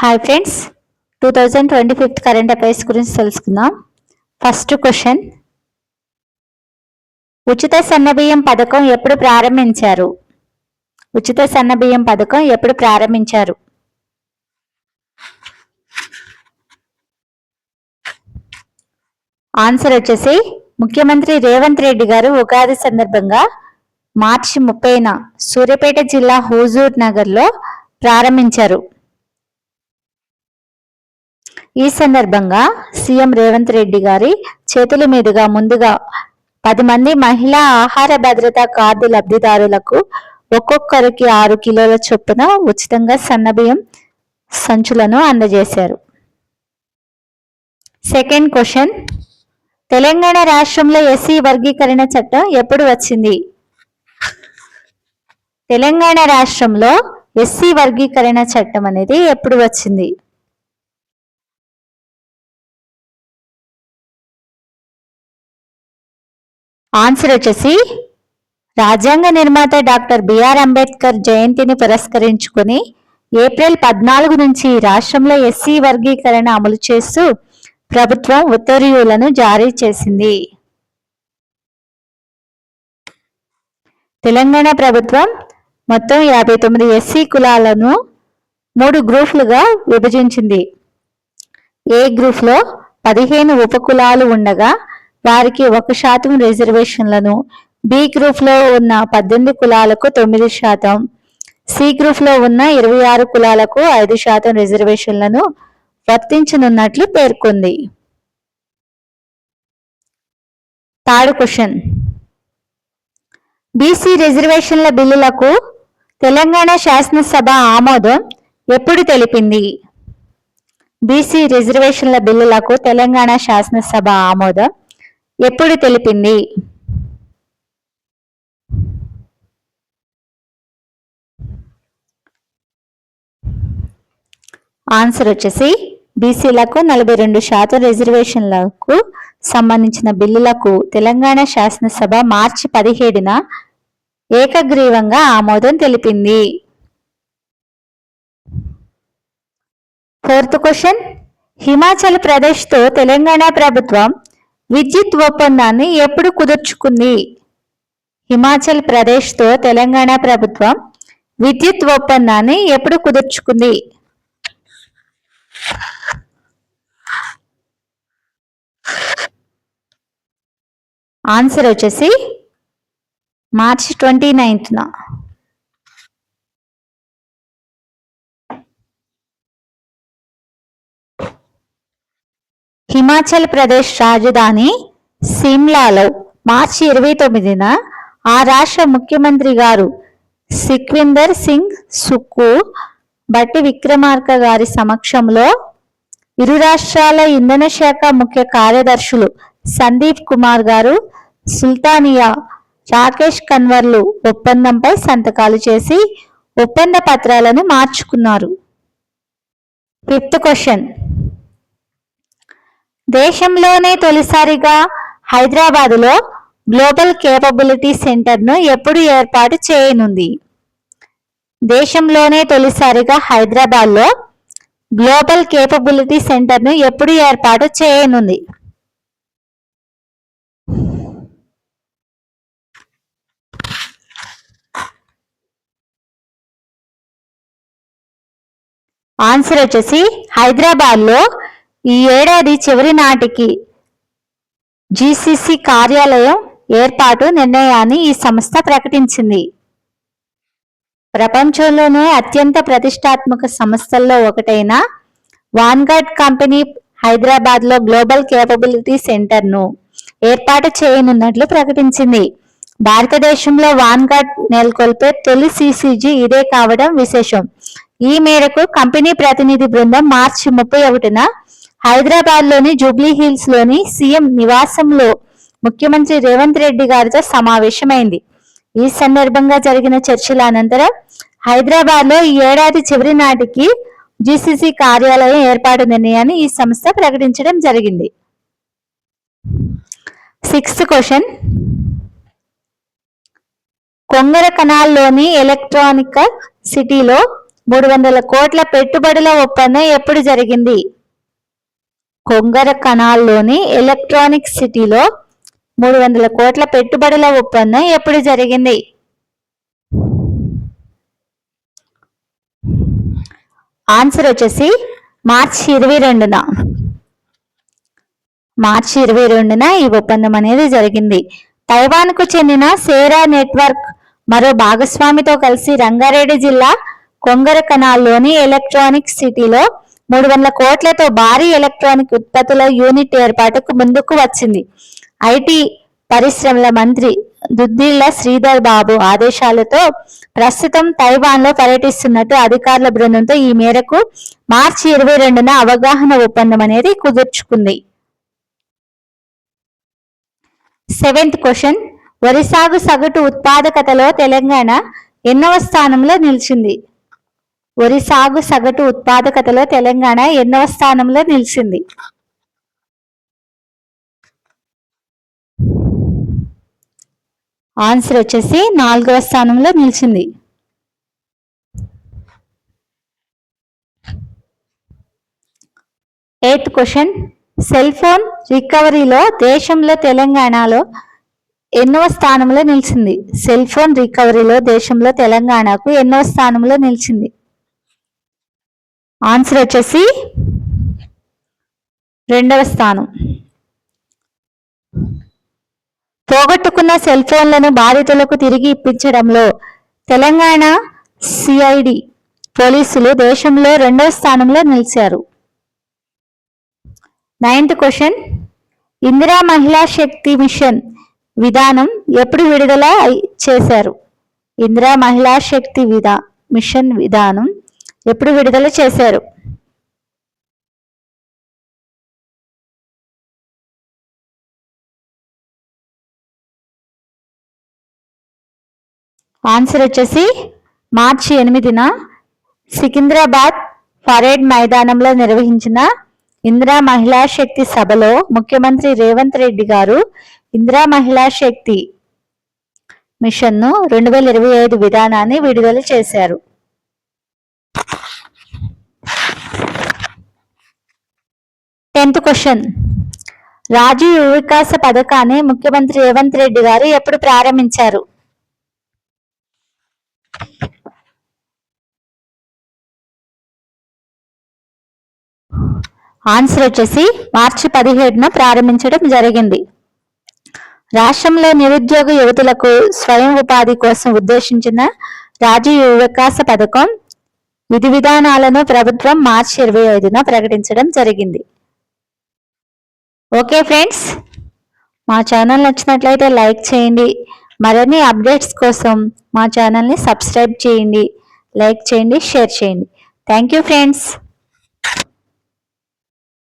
Hi friends two thousand twenty fifth current affairs గురించి తెలుసుకుందాం. First question ఉచిత సన్నబియ్యం పథకం ఎప్పుడు ప్రారంభించారు? ఉచిత సన్నబియ్యం పథకం ఎప్పుడు ప్రారంభించారు? ఆన్సర్ వచ్చేసి ముఖ్యమంత్రి రేవంత్ రెడ్డి గారు ఉగాది సందర్భంగా మార్చి ముప్పైన సూర్యాపేట జిల్లా హుజూర్ నగర్లో ప్రారంభించారు. ఈ సందర్భంగా సీఎం రేవంత్ రెడ్డి గారి చేతుల మీదుగా ముందుగా పది మంది మహిళా ఆహార భద్రతా కార్డు లబ్ధిదారులకు ఒక్కొక్కరికి ఆరు కిలోల చొప్పున ఉచితంగా సన్నబియ్యం సంచులను అందజేశారు. సెకండ్ క్వశ్చన్ తెలంగాణ రాష్ట్రంలో ఎస్సీ వర్గీకరణ చట్టం ఎప్పుడు వచ్చింది? తెలంగాణ రాష్ట్రంలో ఎస్సీ వర్గీకరణ చట్టం అనేది ఎప్పుడు వచ్చింది? ఆన్సర్ వచ్చేసి రాజ్యాంగ నిర్మాత డాక్టర్ బిఆర్ అంబేద్కర్ జయంతిని పురస్కరించుకుని ఏప్రిల్ పద్నాలుగు నుంచి రాష్ట్రంలో ఎస్సీ వర్గీకరణ అమలు చేస్తూ ప్రభుత్వం ఉత్తర్వులను జారీ చేసింది. తెలంగాణ ప్రభుత్వం మొత్తం యాభై తొమ్మిది ఎస్సీ కులాలను మూడు గ్రూపులుగా విభజించింది. ఏ గ్రూప్లో పదిహేను ఉపకులాలు ఉండగా వారికి ఒక శాతం రిజర్వేషన్లను. బి గ్రూప్లో ఉన్న పద్దెనిమిది కులాలకు తొమ్మిది శాతం. సి గ్రూప్లో ఉన్న ఇరవై ఆరు కులాలకు ఐదు శాతం రిజర్వేషన్లను వర్తించనున్నట్లు పేర్కొంది. Third question. బీసీ రిజర్వేషన్ల బిల్లులకు తెలంగాణ శాసనసభ ఆమోదం ఎప్పుడు తెలిపింది? బీసీ రిజర్వేషన్ల బిల్లులకు తెలంగాణ శాసనసభ ఆమోదం ఎప్పుడు తెలిపింది? ఆన్సర్ వచ్చేసి బీసీలకు నలభై రెండు శాతం రిజర్వేషన్లకు సంబంధించిన బిల్లులకు తెలంగాణ శాసనసభ మార్చి పదిహేడున ఏకగ్రీవంగా ఆమోదం తెలిపింది. ఫోర్త్ క్వశ్చన్ హిమాచల్ ప్రదేశ్తో తెలంగాణ ప్రభుత్వం విద్యుత్ ఒప్పందాన్ని ఎప్పుడు కుదుర్చుకుంది? హిమాచల్ ప్రదేశ్తో తెలంగాణ ప్రభుత్వం విద్యుత్ ఒప్పందాన్ని ఎప్పుడు కుదుర్చుకుంది? ఆన్సర్ వచ్చేసి మార్చి ట్వంటీ నైన్త్న. హిమాచల్ ప్రదేశ్ రాజధాని సిమ్లాలో మార్చి ఇరవై తొమ్మిదిన ఆ రాష్ట్ర ముఖ్యమంత్రి గారు సిక్విందర్ సింగ్ సుక్కు బట్టి విక్రమార్క గారి సమక్షంలో ఇరు రాష్ట్రాల ఇంధన శాఖ ముఖ్య కార్యదర్శులు సందీప్ కుమార్ గారు సుల్తానియా రాకేష్ కన్వర్లు ఒప్పందంపై సంతకాలు చేసి ఒప్పంద పత్రాలను మార్చుకున్నారు. Fifth question. దేశంలోనే తొలిసారిగా హైదరాబాదులో గ్లోబల్ కేపబిలిటీ సెంటర్ను ఎప్పుడు ఏర్పాటు చేయనుంది. దేశంలోనే తొలిసారిగా హైదరాబాద్లో గ్లోబల్ కేపబిలిటీ సెంటర్ను ఎప్పుడు ఏర్పాటు చేయనుంది. ఆన్సర్ వచ్చేసి హైదరాబాద్లో ఈ ఏడాది చివరి నాటికి జీసీసీ కార్యాలయం ఏర్పాటు నిర్ణయాన్ని ఈ సంస్థ ప్రకటించింది. ప్రపంచంలోనే అత్యంత ప్రతిష్టాత్మక సంస్థల్లో ఒకటైన వాన్గార్డ్ కంపెనీ హైదరాబాద్లో గ్లోబల్ కేపబిలిటీ సెంటర్ను ఏర్పాటు చేయనున్నట్లు ప్రకటించింది. భారతదేశంలో వాన్గార్డ్ నెలకొల్పే తొలి సిసిజీ ఇదే కావడం విశేషం. ఈ మేరకు కంపెనీ ప్రతినిధి బృందం మార్చి ముప్పై ఒకటిన హైదరాబాద్లోని జూబ్లీ హిల్స్లోని సీఎం నివాసంలో ముఖ్యమంత్రి రేవంత్ రెడ్డి గారితో సమావేశమైంది. ఈ సందర్భంగా జరిగిన చర్చల అనంతరం హైదరాబాద్లో ఈ ఏడాది చివరి నాటికి జిసిసి కార్యాలయం ఏర్పాటు నిర్ణయాన్ని ఈ సంస్థ ప్రకటించడం జరిగింది. Sixth question. కొంగర కణాల్లోని ఎలక్ట్రానిక్ సిటీలో మూడు వందల కోట్ల పెట్టుబడుల ఒప్పందం ఎప్పుడు జరిగింది? కొంగర కణాల్లోని ఎలక్ట్రానిక్ సిటీలో మూడు వందల కోట్ల పెట్టుబడుల ఒప్పందం ఎప్పుడు జరిగింది? ఆన్సర్ వచ్చేసి మార్చి ఇరవై రెండున. మార్చి ఇరవై రెండున ఈ ఒప్పందం అనేది జరిగింది. తైవాన్కు చెందిన సేరా నెట్వర్క్ మరో భాగస్వామితో కలిసి రంగారెడ్డి జిల్లా కొంగర కణాల్లోని ఎలక్ట్రానిక్ సిటీలో మూడు వందల కోట్లతో భారీ ఎలక్ట్రానిక్ ఉత్పత్తుల యూనిట్ ఏర్పాటుకు ముందుకు వచ్చింది. ఐటీ పరిశ్రమల మంత్రి దుద్దిళ్ళ శ్రీధర్ బాబు ఆదేశాలతో ప్రస్తుతం తైవాన్లో పర్యటిస్తున్నట్టు అధికారుల బృందంతో ఈ మేరకు మార్చి ఇరవై రెండున అవగాహన ఒప్పందం అనేది కుదుర్చుకుంది. Seventh question. వరి సాగు సగటు ఉత్పాదకతలో తెలంగాణ ఎన్నవ స్థానంలో నిలిచింది? వరి సాగు సగటు ఉత్పాదకతలో తెలంగాణ ఎన్నవ స్థానంలో నిలిచింది. ఆన్సర్ వచ్చేసి నాలుగవ స్థానంలో నిలిచింది. ఎయిత్ క్వశ్చన్ సెల్ ఫోన్ రికవరీలో దేశంలో తెలంగాణలో ఎన్నవ స్థానంలో నిలిచింది. సెల్ ఫోన్ రికవరీలో దేశంలో తెలంగాణకు ఎన్నవ స్థానంలో నిలిచింది. ఆన్సర్ వచ్చేసి రెండవ స్థానం. పోగొట్టుకున్న సెల్ ఫోన్లను బాధితులకు తిరిగి ఇప్పించడంలో తెలంగాణ సిఐడి పోలీసులు దేశంలో రెండవ స్థానంలో నిలిచారు. నైన్త్ క్వశ్చన్ ఇందిరా మహిళా శక్తి మిషన్ విధానం ఎప్పుడు విడుదల చేశారు? ఇందిరా మహిళా శక్తి విధా మిషన్ విధానం ఎప్పుడు విడుదల చేశారు? ఆన్సర్ వచ్చేసి మార్చి ఎనిమిదిన సికింద్రాబాద్ పరేడ్ మైదానంలో నిర్వహించిన ఇందిరా మహిళా శక్తి సభలో ముఖ్యమంత్రి రేవంత్ రెడ్డి గారు ఇందిరా మహిళా శక్తి మిషన్ను రెండు వేల ఇరవై ఐదు విధానాన్ని విడుదల చేశారు. Tenth question. రాజీవ్ వికాస పథకాన్ని ముఖ్యమంత్రి రేవంత్ రెడ్డి గారు ఎప్పుడు ప్రారంభించారు? ఆన్సర్ వచ్చేసి మార్చి పదిహేడున ప్రారంభించడం జరిగింది. రాష్ట్రంలో నిరుద్యోగ యువతులకు స్వయం ఉపాధి కోసం ఉద్దేశించిన రాజీవ్ వికాస పథకం విధి విధానాలను ప్రభుత్వం మార్చి ఇరవై ఐదున ప్రకటించడం జరిగింది. ఓకే ఫ్రెండ్స్ మా ఛానల్ నచ్చినట్లయితే లైక్ చేయండి. మరిన్ని అప్డేట్స్ కోసం మా ఛానల్ని సబ్స్క్రైబ్ చేయండి. లైక్ చేయండి షేర్ చేయండి. Thank you friends.